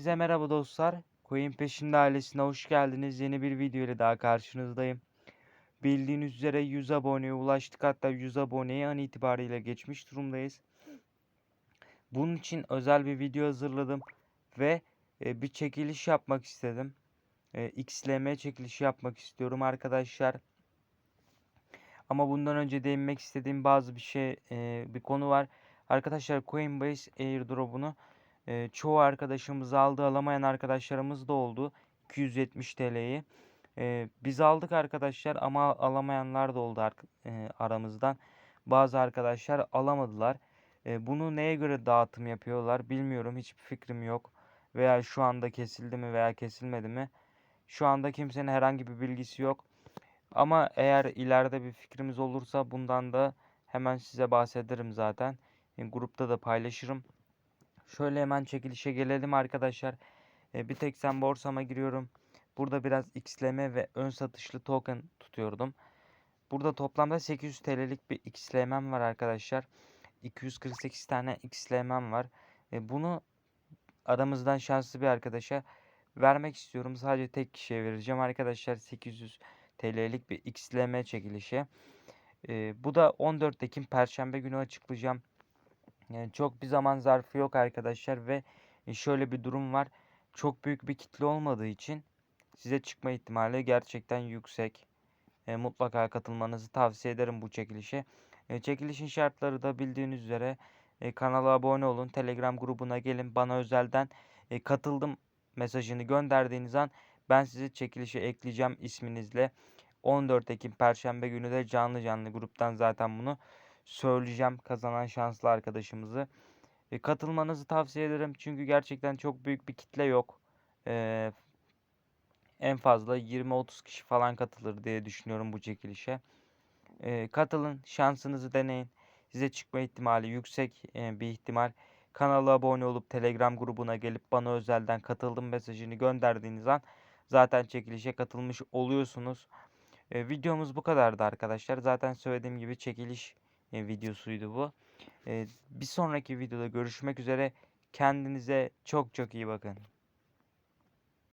Herkese merhaba dostlar. Coin Peşinde ailesine hoş geldiniz. Yeni bir video ile daha karşınızdayım. Bildiğiniz üzere 100 aboneye ulaştık. Hatta 100 aboneye an itibariyle geçmiş durumdayız. Bunun için özel bir video hazırladım. Ve e, bir çekiliş yapmak istedim. E, XLM çekilişi yapmak istiyorum arkadaşlar. Ama bundan önce değinmek istediğim bazı bir şey, e, bir konu var. Arkadaşlar Coinbase airdrop'unu e, çoğu arkadaşımız aldı, alamayan arkadaşlarımız da oldu. 270 TL'yi. E, biz aldık arkadaşlar ama alamayanlar da oldu e, aramızdan. Bazı arkadaşlar alamadılar. E, bunu neye göre dağıtım yapıyorlar bilmiyorum. Hiçbir fikrim yok. Veya şu anda kesildi mi veya kesilmedi mi? Şu anda kimsenin herhangi bir bilgisi yok. Ama eğer ileride bir fikrimiz olursa bundan da hemen size bahsederim zaten. Grupta da paylaşırım. Şöyle hemen çekilişe gelelim arkadaşlar. E, bir tek sen borsama giriyorum. Burada biraz xleme ve ön satışlı token tutuyordum. Burada toplamda 800 TL'lik bir xlm'm var arkadaşlar. 248 tane xlm'm var. E, bunu aramızdan şanslı bir arkadaşa vermek istiyorum. Sadece tek kişiye vereceğim arkadaşlar. 800 TL'lik bir XLM çekilişi. E, bu da 14 Ekim Perşembe günü açıklayacağım. Yani çok bir zaman zarfı yok arkadaşlar ve şöyle bir durum var. Çok büyük bir kitle olmadığı için size çıkma ihtimali gerçekten yüksek. E, mutlaka katılmanızı tavsiye ederim bu çekilişe. E, çekilişin şartları da bildiğiniz üzere e, kanala abone olun. Telegram grubuna gelin. Bana özelden e, katıldım mesajını gönderdiğiniz an ben sizi çekilişe ekleyeceğim isminizle. 14 Ekim Perşembe günü de canlı canlı gruptan zaten bunu söyleyeceğim kazanan şanslı arkadaşımızı. E, katılmanızı tavsiye ederim çünkü gerçekten çok büyük bir kitle yok. E, en fazla 20-30 kişi falan katılır diye düşünüyorum bu çekilişe. E, katılın, şansınızı deneyin. Size çıkma ihtimali yüksek e, bir ihtimal. Kanala abone olup Telegram grubuna gelip bana özelden katıldım mesajını gönderdiğiniz an zaten çekilişe katılmış oluyorsunuz. E, videomuz bu kadardı arkadaşlar. Zaten söylediğim gibi çekiliş e, videosuydu bu. E, bir sonraki videoda görüşmek üzere. Kendinize çok çok iyi bakın.